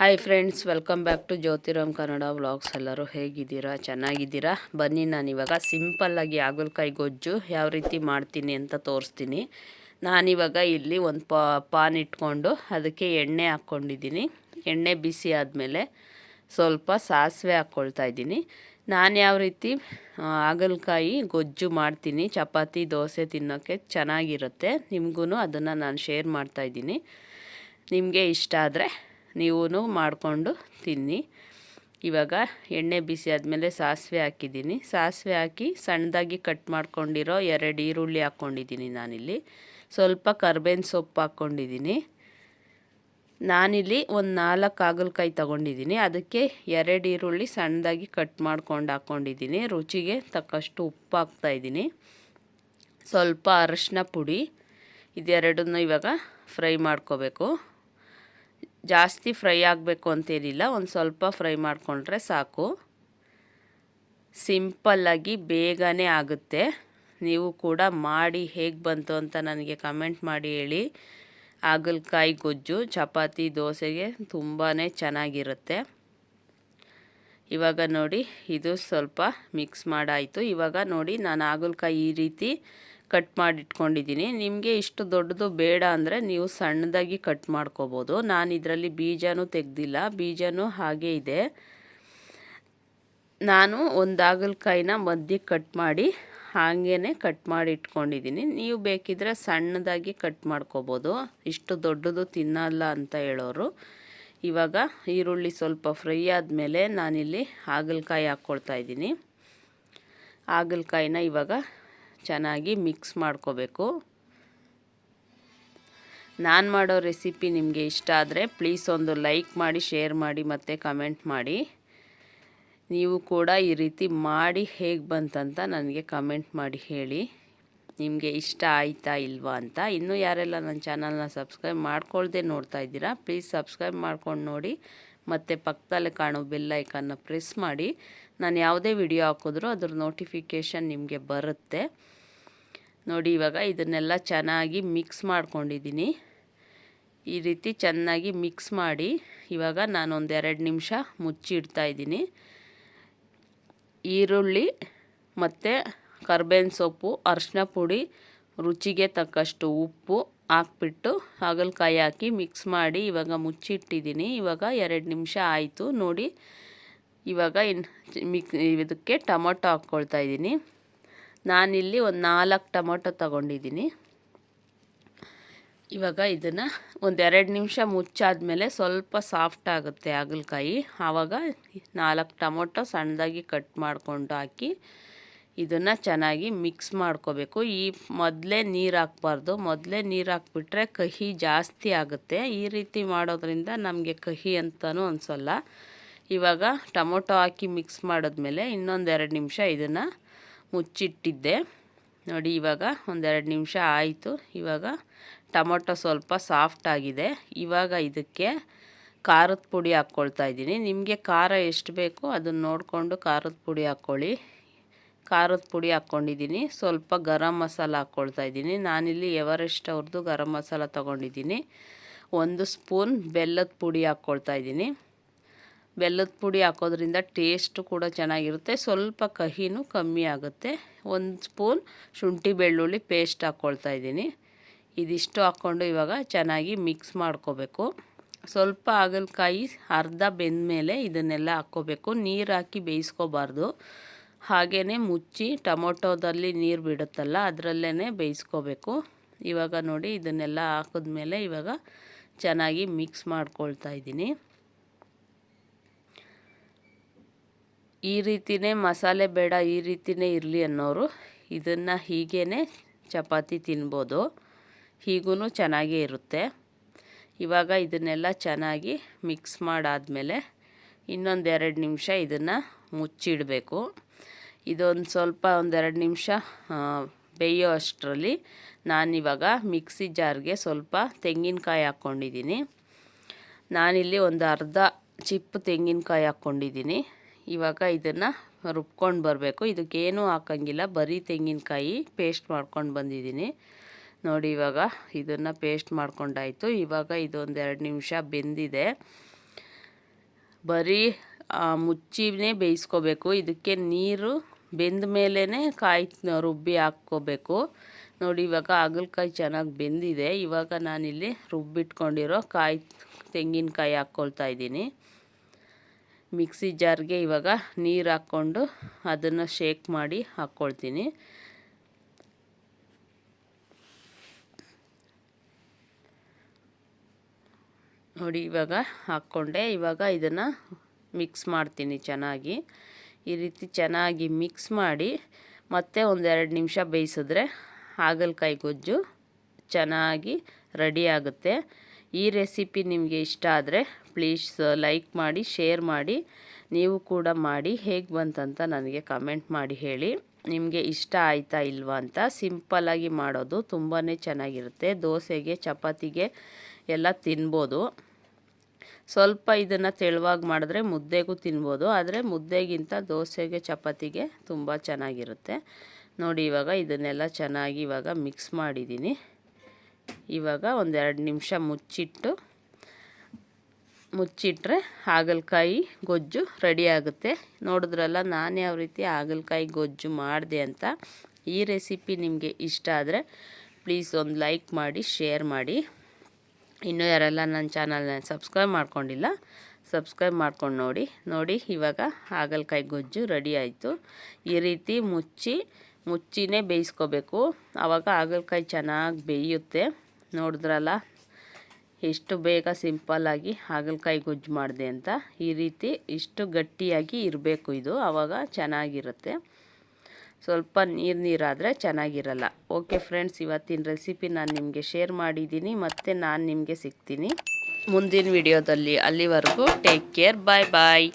Hi friends welcome back to Jyothiram Kannada vlogs ಎಲ್ಲರೂ ಹೇಗಿದ್ದೀರಾ? ಚೆನ್ನಾಗಿದ್ದೀರಾ? ಬನ್ನಿ ನಾನಿವಾಗ ಸಿಂಪಲ್ಲಾಗಿ ಹಾಗಲಕಾಯಿ ಗೊಜ್ಜು ಯಾವ ರೀತಿ ಮಾಡ್ತೀನಿ ಅಂತ ತೋರಿಸ್ತೀನಿ. ನಾನಿವಾಗ ಇಲ್ಲಿ ಒಂದು ಪಾನ್ ಇಟ್ಕೊಂಡು ಅದಕ್ಕೆ ಎಣ್ಣೆ ಹಾಕ್ಕೊಂಡಿದ್ದೀನಿ. ಎಣ್ಣೆ ಬಿಸಿ ಆದಮೇಲೆ ಸ್ವಲ್ಪ ಸಾಸಿವೆ ಹಾಕ್ಕೊಳ್ತಾ ಇದ್ದೀನಿ. ನಾನು ಯಾವ ರೀತಿ ಹಾಗಲಕಾಯಿ ಗೊಜ್ಜು ಮಾಡ್ತೀನಿ, ಚಪಾತಿ, ದೋಸೆ ತಿನ್ನೋಕ್ಕೆ ಚೆನ್ನಾಗಿರುತ್ತೆ ನಿಮಗೂ ಅದನ್ನು ನಾನು ಶೇರ್ ಮಾಡ್ತಾಯಿದ್ದೀನಿ ನಿಮಗೆ ಇಷ್ಟ ಆದರೆ ನೀವು ಮಾಡಿಕೊಂಡು ತಿನ್ನಿ. ಇವಾಗ ಎಣ್ಣೆ ಬಿಸಿ ಆದಮೇಲೆ ಸಾಸಿವೆ ಹಾಕಿದ್ದೀನಿ. ಸಾಸಿವೆ ಹಾಕಿ ಸಣ್ಣದಾಗಿ ಕಟ್ ಮಾಡ್ಕೊಂಡಿರೋ ಎರಡು ಈರುಳ್ಳಿ ಹಾಕ್ಕೊಂಡಿದ್ದೀನಿ ನಾನಿಲ್ಲಿ. ಸ್ವಲ್ಪ ಕರ್ಬೇವಿನ ಸೊಪ್ಪು ಹಾಕ್ಕೊಂಡಿದ್ದೀನಿ. ನಾನಿಲ್ಲಿ ಒಂದು ನಾಲ್ಕು ಹಾಗಲಕಾಯಿ ತೊಗೊಂಡಿದ್ದೀನಿ. ಅದಕ್ಕೆ ಎರಡು ಈರುಳ್ಳಿ ಸಣ್ಣದಾಗಿ ಕಟ್ ಮಾಡ್ಕೊಂಡು ಹಾಕ್ಕೊಂಡಿದ್ದೀನಿ. ರುಚಿಗೆ ತಕ್ಕಷ್ಟು ಉಪ್ಪು ಹಾಕ್ತಾಯಿದ್ದೀನಿ ಸ್ವಲ್ಪ ಅರಶಿನ ಪುಡಿ. ಇದೆರಡನ್ನು ಇವಾಗ ಫ್ರೈ ಮಾಡ್ಕೋಬೇಕು. ಜಾಸ್ತಿ ಫ್ರೈ ಆಗಬೇಕು ಅಂತೇನಿಲ್ಲ, ಒಂದು ಸ್ವಲ್ಪ ಫ್ರೈ ಮಾಡಿಕೊಂಡ್ರೆ ಸಾಕು. ಸಿಂಪಲ್ಲಾಗಿ ಬೇಗನೆ ಆಗುತ್ತೆ. ನೀವು ಕೂಡ ಮಾಡಿ ಹೇಗೆ ಬಂತು ಅಂತ ನನಗೆ ಕಮೆಂಟ್ ಮಾಡಿ ಹೇಳಿ. ಹಾಗಲಕಾಯಿ ಗೊಜ್ಜು, ಚಪಾತಿ, ದೋಸೆಗೆ ತುಂಬಾ ಚೆನ್ನಾಗಿರುತ್ತೆ. ಇವಾಗ ನೋಡಿ, ಇದು ಸ್ವಲ್ಪ ಮಿಕ್ಸ್ ಮಾಡಾಯಿತು. ಇವಾಗ ನೋಡಿ, ನಾನು ಹಾಗಲಕಾಯಿ ಈ ರೀತಿ ಕಟ್ ಮಾಡಿ ಇಟ್ಕೊಂಡಿದ್ದೀನಿ ನಿಮಗೆ ಇಷ್ಟು ದೊಡ್ಡದು ಬೇಡ ಅಂದರೆ ನೀವು ಸಣ್ಣದಾಗಿ ಕಟ್ ಮಾಡ್ಕೋಬೋದು. ನಾನು ಇದರಲ್ಲಿ ಬೀಜನೂ ತೆಗ್ದಿಲ್ಲ. ಬೀಜನೂ ಹಾಗೇ ಇದೆ. ನಾನು ಒಂದು ಹಾಗಲಕಾಯಿನ ಮಧ್ಯಕ್ಕೆ ಕಟ್ ಮಾಡಿ ಹಾಗೇ ಕಟ್ ಮಾಡಿ ಇಟ್ಕೊಂಡಿದ್ದೀನಿ ನೀವು ಬೇಕಿದ್ರೆ ಸಣ್ಣದಾಗಿ ಕಟ್ ಮಾಡ್ಕೋಬೋದು. ಇಷ್ಟು ದೊಡ್ಡದು ತಿನ್ನಲ್ಲ ಅಂತ ಹೇಳೋರು. ಇವಾಗ ಈರುಳ್ಳಿ ಸ್ವಲ್ಪ ಫ್ರೈ ಆದಮೇಲೆ ನಾನಿಲ್ಲಿ ಹಾಗಲಕಾಯಿ ಹಾಕ್ಕೊಳ್ತಾ ಇದ್ದೀನಿ. ಹಾಗಲಕಾಯಿನ ಇವಾಗ ಚೆನ್ನಾಗಿ ಮಿಕ್ಸ್ ಮಾಡ್ಕೋಬೇಕು. ನಾನು ಮಾಡೋ ರೆಸಿಪಿ ನಿಮಗೆ ಇಷ್ಟ ಆದರೆ ಪ್ಲೀಸ್ ಒಂದು ಲೈಕ್ ಮಾಡಿ, ಶೇರ್ ಮಾಡಿ ಮತ್ತು ಕಮೆಂಟ್ ಮಾಡಿ. ನೀವು ಕೂಡ ಈ ರೀತಿ ಮಾಡಿ ಹೇಗೆ ಬಂತಂತ ನನಗೆ ಕಮೆಂಟ್ ಮಾಡಿ ಹೇಳಿ. ನಿಮಗೆ ಇಷ್ಟ ಆಯಿತಾ ಇಲ್ವಾ ಅಂತ. ಇನ್ನೂ ಯಾರೆಲ್ಲ ನನ್ನ ಚಾನಲ್ನ ಸಬ್ಸ್ಕ್ರೈಬ್ ಮಾಡ್ಕೊಳ್ದೆ ನೋಡ್ತಾ ಇದ್ದೀರಾ, ಪ್ಲೀಸ್ ಸಬ್ಸ್ಕ್ರೈಬ್ ಮಾಡ್ಕೊಂಡು ನೋಡಿ. ಮತ್ತು ಪಕ್ಕದಲ್ಲೇ ಕಾಣೋ ಬೆಲ್ ಐಕನ್ನ ಪ್ರೆಸ್ ಮಾಡಿ. ನಾನು ಯಾವುದೇ ವಿಡಿಯೋ ಹಾಕಿದ್ರೂ ಅದ್ರ ನೋಟಿಫಿಕೇಷನ್ ನಿಮಗೆ ಬರುತ್ತೆ. ನೋಡಿ, ಇವಾಗ ಇದನ್ನೆಲ್ಲ ಚೆನ್ನಾಗಿ ಮಿಕ್ಸ್ ಮಾಡ್ಕೊಂಡಿದ್ದೀನಿ. ಈ ರೀತಿ ಚೆನ್ನಾಗಿ ಮಿಕ್ಸ್ ಮಾಡಿ ಇವಾಗ ನಾನು ಒಂದೆರಡು ನಿಮಿಷ ಮುಚ್ಚಿಡ್ತಾ ಇದ್ದೀನಿ. ಈರುಳ್ಳಿ ಮತ್ತು ಕರ್ಬೇವಿನ ಸೊಪ್ಪು ಅರಿಶಿನ ಪುಡಿ, ರುಚಿಗೆ ತಕ್ಕಷ್ಟು ಉಪ್ಪು ಹಾಕ್ಬಿಟ್ಟು ಹಾಗಲಕಾಯಿ ಹಾಕಿ ಮಿಕ್ಸ್ ಮಾಡಿ ಇವಾಗ ಮುಚ್ಚಿಟ್ಟಿದ್ದೀನಿ. ಇವಾಗ ಎರಡು ನಿಮಿಷ ಆಯಿತು ನೋಡಿ. ಇವಾಗ ಇನ್ನು ಮಿಕ್ ಇದಕ್ಕೆ ಟೊಮೊಟೊ ಹಾಕ್ಕೊಳ್ತಾ ಇದ್ದೀನಿ. ನಾನಿಲ್ಲಿ ಒಂದು ನಾಲ್ಕು ಟೊಮೊಟೊ ತಗೊಂಡಿದ್ದೀನಿ. ಇವಾಗ ಇದನ್ನು ಒಂದೆರಡು ನಿಮಿಷ ಮುಚ್ಚಾದಮೇಲೆ ಸ್ವಲ್ಪ ಸಾಫ್ಟ್ ಆಗುತ್ತೆ ಹಾಗಲಕಾಯಿ. ಆವಾಗ ನಾಲ್ಕು ಟೊಮೊಟೊ ಸಣ್ಣದಾಗಿ ಕಟ್ ಮಾಡಿಕೊಂಡು ಹಾಕಿ ಇದನ್ನು ಚೆನ್ನಾಗಿ ಮಿಕ್ಸ್ ಮಾಡ್ಕೋಬೇಕು. ಈ ಮೊದಲೇ ನೀರು ಹಾಕ್ಬಾರ್ದು. ಮೊದಲೇ ನೀರು ಹಾಕ್ಬಿಟ್ರೆ ಕಹಿ ಜಾಸ್ತಿ ಆಗುತ್ತೆ. ಈ ರೀತಿ ಮಾಡೋದ್ರಿಂದ ನಮಗೆ ಕಹಿ ಅಂತಲೂ ಅನಿಸಲ್ಲ. ಇವಾಗ ಟೊಮೊಟೊ ಹಾಕಿ ಮಿಕ್ಸ್ ಮಾಡಿದ್ಮೇಲೆ ಇನ್ನೊಂದೆರಡು ನಿಮಿಷ ಇದನ್ನು ಮುಚ್ಚಿಟ್ಟಿದ್ದೆ. ನೋಡಿ, ಇವಾಗ ಒಂದೆರಡು ನಿಮಿಷ ಆಯಿತು. ಇವಾಗ ಟೊಮೊಟೊ ಸ್ವಲ್ಪ ಸಾಫ್ಟ್ ಆಗಿದೆ. ಇವಾಗ ಇದಕ್ಕೆ ಖಾರದ ಪುಡಿ ಹಾಕ್ಕೊಳ್ತಾ ಇದ್ದೀನಿ. ನಿಮಗೆ ಖಾರ ಎಷ್ಟು ಬೇಕೋ ಅದನ್ನು ನೋಡಿಕೊಂಡು ಖಾರದ ಪುಡಿ ಹಾಕ್ಕೊಳ್ಳಿ. ಖಾರದ ಪುಡಿ ಹಾಕ್ಕೊಂಡಿದ್ದೀನಿ. ಸ್ವಲ್ಪ ಗರಂ ಮಸಾಲ ಹಾಕ್ಕೊಳ್ತಾ ಇದ್ದೀನಿ. ನಾನಿಲ್ಲಿ ಎವರೆಸ್ಟ್ ಅವ್ರದ್ದು ಗರಂ ಮಸಾಲ ತೊಗೊಂಡಿದ್ದೀನಿ. ಒಂದು ಸ್ಪೂನ್ ಬೆಲ್ಲದ ಪುಡಿ ಹಾಕ್ಕೊಳ್ತಾ ಇದ್ದೀನಿ. ಬೆಲ್ಲದ ಪುಡಿ ಹಾಕೋದ್ರಿಂದ ಟೇಸ್ಟು ಕೂಡ ಚೆನ್ನಾಗಿರುತ್ತೆ. ಸ್ವಲ್ಪ ಕಹಿನೂ ಕಮ್ಮಿ ಆಗುತ್ತೆ. ಒಂದು ಸ್ಪೂನ್ ಶುಂಠಿ ಬೆಳ್ಳುಳ್ಳಿ ಪೇಸ್ಟ್ ಹಾಕ್ಕೊಳ್ತಾ ಇದ್ದೀನಿ. ಇದಿಷ್ಟು ಹಾಕ್ಕೊಂಡು ಇವಾಗ ಚೆನ್ನಾಗಿ ಮಿಕ್ಸ್ ಮಾಡ್ಕೋಬೇಕು. ಸ್ವಲ್ಪ ಹಾಗಲಕಾಯಿ ಅರ್ಧ ಬೆಂದ ಮೇಲೆ ಇದನ್ನೆಲ್ಲ ಹಾಕ್ಕೋಬೇಕು. ನೀರು ಹಾಕಿ ಬೇಯಿಸ್ಕೋಬಾರ್ದು. ಹಾಗೇ ಮುಚ್ಚಿ ಟೊಮೊಟೊದಲ್ಲಿ ನೀರು ಬಿಡುತ್ತಲ್ಲ ಅದರಲ್ಲೇ ಬೇಯಿಸ್ಕೋಬೇಕು. ಇವಾಗ ನೋಡಿ ಇದನ್ನೆಲ್ಲ ಹಾಕಿದ್ಮೇಲೆ ಇವಾಗ ಚೆನ್ನಾಗಿ ಮಿಕ್ಸ್ ಮಾಡ್ಕೊಳ್ತಾ ಇದ್ದೀನಿ. ಈ ರೀತಿಯೇ ಮಸಾಲೆ ಬೇಡ, ಈ ರೀತಿಯೇ ಇರಲಿ ಅನ್ನೋರು ಇದನ್ನು ಹೀಗೇ ಚಪಾತಿ ತಿನ್ಬೋದು. ಹೀಗೂ ಚೆನ್ನಾಗೇ ಇರುತ್ತೆ. ಇವಾಗ ಇದನ್ನೆಲ್ಲ ಚೆನ್ನಾಗಿ ಮಿಕ್ಸ್ ಮಾಡಾದಮೇಲೆ ಇನ್ನೊಂದೆರಡು ನಿಮಿಷ ಇದನ್ನು ಮುಚ್ಚಿಡಬೇಕು. ಇದೊಂದು ಸ್ವಲ್ಪ ಒಂದೆರಡು ನಿಮಿಷ ಬೇಯೋ ಅಷ್ಟರಲ್ಲಿ ನಾನಿವಾಗ ಮಿಕ್ಸಿ ಜಾರ್ಗೆ ಸ್ವಲ್ಪ ತೆಂಗಿನಕಾಯಿ ಹಾಕ್ಕೊಂಡಿದ್ದೀನಿ. ನಾನಿಲ್ಲಿ ಒಂದು ಅರ್ಧ ಚಿಪ್ಪು ತೆಂಗಿನಕಾಯಿ ಹಾಕ್ಕೊಂಡಿದ್ದೀನಿ. ಇವಾಗ ಇದನ್ನು ರುಬ್ಕೊಂಡು ಬರಬೇಕು. ಇದಕ್ಕೇನೂ ಹಾಕಂಗಿಲ್ಲ. ಬರೀ ತೆಂಗಿನಕಾಯಿ ಪೇಸ್ಟ್ ಮಾಡ್ಕೊಂಡು ಬಂದಿದ್ದೀನಿ. ನೋಡಿ ಇವಾಗ ಇದನ್ನು ಪೇಸ್ಟ್ ಮಾಡ್ಕೊಂಡಾಯಿತು. ಇವಾಗ ಇದೊಂದು ಎರಡು ನಿಮಿಷ ಬೆಂದಿದೆ. ಬರೀ ಮುಚ್ಚಿನೇ ಬೇಯಿಸ್ಕೋಬೇಕು. ಇದಕ್ಕೆ ನೀರು ಬೆಂದ ಮೇಲೇ ಕಾಯಿ ರುಬ್ಬಿ ಹಾಕ್ಕೋಬೇಕು. ನೋಡಿ ಇವಾಗ ಹಾಗಲಕಾಯಿ ಚೆನ್ನಾಗಿ ಬೆಂದಿದೆ. ಇವಾಗ ನಾನಿಲ್ಲಿ ರುಬ್ಬಿಟ್ಕೊಂಡಿರೋ ಕಾಯಿ ತೆಂಗಿನಕಾಯಿ ಹಾಕ್ಕೊಳ್ತಾ ಇದ್ದೀನಿ. ಮಿಕ್ಸಿ ಜಾರ್ಗೆ ಇವಾಗ ನೀರು ಹಾಕ್ಕೊಂಡು ಅದನ್ನು ಶೇಕ್ ಮಾಡಿ ಹಾಕ್ಕೊಳ್ತೀನಿ ನೋಡಿ, ಇವಾಗ ಹಾಕ್ಕೊಂಡೆ. ಇವಾಗ ಇದನ್ನು ಮಿಕ್ಸ್ ಮಾಡ್ತೀನಿ ಚೆನ್ನಾಗಿ. ಈ ರೀತಿ ಚೆನ್ನಾಗಿ ಮಿಕ್ಸ್ ಮಾಡಿ ಮತ್ತೆ ಒಂದೆರಡು ನಿಮಿಷ ಬೇಯಿಸಿದ್ರೆ ಹಾಗಲಕಾಯಿ ಗೊಜ್ಜು ಚೆನ್ನಾಗಿ ರೆಡಿ ಆಗುತ್ತೆ. ಈ ರೆಸಿಪಿ ನಿಮಗೆ ಇಷ್ಟ ಆದರೆ ಪ್ಲೀಸ್ ಲೈಕ್ ಮಾಡಿ ಶೇರ್ ಮಾಡಿ, ನೀವು ಕೂಡ ಮಾಡಿ, ಹೇಗೆ ಬಂತಂತ ನನಗೆ ಕಮೆಂಟ್ ಮಾಡಿ ಹೇಳಿ. ನಿಮಗೆ ಇಷ್ಟ ಆಯಿತಾ ಇಲ್ವಾ ಅಂತ ಸಿಂಪಲ್ಲಾಗಿ ಮಾಡೋದು ತುಂಬಾ ಚೆನ್ನಾಗಿರುತ್ತೆ. ದೋಸೆಗೆ, ಚಪಾತಿಗೆ ಎಲ್ಲ ತಿನ್ಬೋದು. ಸ್ವಲ್ಪ ಇದನ್ನು ತೆಳುವಾಗಿ ಮಾಡಿದ್ರೆ ಮುದ್ದೆಗೂ ತಿನ್ಬೋದು, ಆದರೆ ಮುದ್ದೆಗಿಂತ ದೋಸೆಗೆ, ಚಪಾತಿಗೆ ತುಂಬ ಚೆನ್ನಾಗಿರುತ್ತೆ. ನೋಡಿ ಇವಾಗ ಇದನ್ನೆಲ್ಲ ಚೆನ್ನಾಗಿ ಇವಾಗ ಮಿಕ್ಸ್ ಮಾಡಿದ್ದೀನಿ. ಇವಾಗ ಒಂದೆರಡು ನಿಮಿಷ ಮುಚ್ಚಿಟ್ಟು, ಮುಚ್ಚಿಟ್ರೆ ಹಾಗಲಕಾಯಿ ಗೊಜ್ಜು ರೆಡಿ ಆಗುತ್ತೆ. ನೋಡಿದ್ರಲ್ಲ, ನಾನು ಯಾವ ರೀತಿ ಹಾಗಲಕಾಯಿ ಗೊಜ್ಜು ಮಾಡಿದೆ ಅಂತ. ಈ ರೆಸಿಪಿ ನಿಮಗೆ ಇಷ್ಟ ಆದರೆ ಪ್ಲೀಸ್ ಒಂದು ಲೈಕ್ ಮಾಡಿ ಶೇರ್ ಮಾಡಿ. ಇನ್ನೂ ಯಾರೆಲ್ಲ ನನ್ನ ಚಾನಲ್ನ ಸಬ್ಸ್ಕ್ರೈಬ್ ಮಾಡ್ಕೊಂಡಿಲ್ಲ ಸಬ್ಸ್ಕ್ರೈಬ್ ಮಾಡ್ಕೊಂಡು ನೋಡಿ. ನೋಡಿ, ಇವಾಗ ಹಾಗಲಕಾಯಿ ಗೊಜ್ಜು ರೆಡಿ ಆಯಿತು. ಈ ರೀತಿ ಮುಚ್ಚಿ, ಮುಚ್ಚಿನೇ ಬೇಯಿಸ್ಕೋಬೇಕು. ಆವಾಗ ಹಾಗಲಕಾಯಿ ಚೆನ್ನಾಗಿ ಬೇಯುತ್ತೆ. ನೋಡಿದ್ರಲ್ಲ? ಎಷ್ಟು ಬೇಗ ಸಿಂಪಲ್ಲಾಗಿ ಹಾಗಲಕಾಯಿ ಗೊಜ್ಜು ಮಾಡಿದೆ ಅಂತ. ಈ ರೀತಿ ಇಷ್ಟು ಗಟ್ಟಿಯಾಗಿ ಇರಬೇಕು ಇದು. ಆವಾಗ ಚೆನ್ನಾಗಿರುತ್ತೆ. ಸ್ವಲ್ಪ ನೀರು ನೀರಾದರೆ ಚೆನ್ನಾಗಿರಲ್ಲ. ಓಕೆ ಫ್ರೆಂಡ್ಸ್ ಇವತ್ತಿನ ರೆಸಿಪಿ ನಾನು ನಿಮಗೆ ಶೇರ್ ಮಾಡಿದ್ದೀನಿ. ಮತ್ತು ನಾನು ನಿಮಗೆ ಸಿಗ್ತೀನಿ. ಮುಂದಿನ ವಿಡಿಯೋದಲ್ಲಿ ಅಲ್ಲಿವರೆಗೂ ಟೇಕ್ ಕೇರ್ ಬಾಯ್ ಬಾಯ್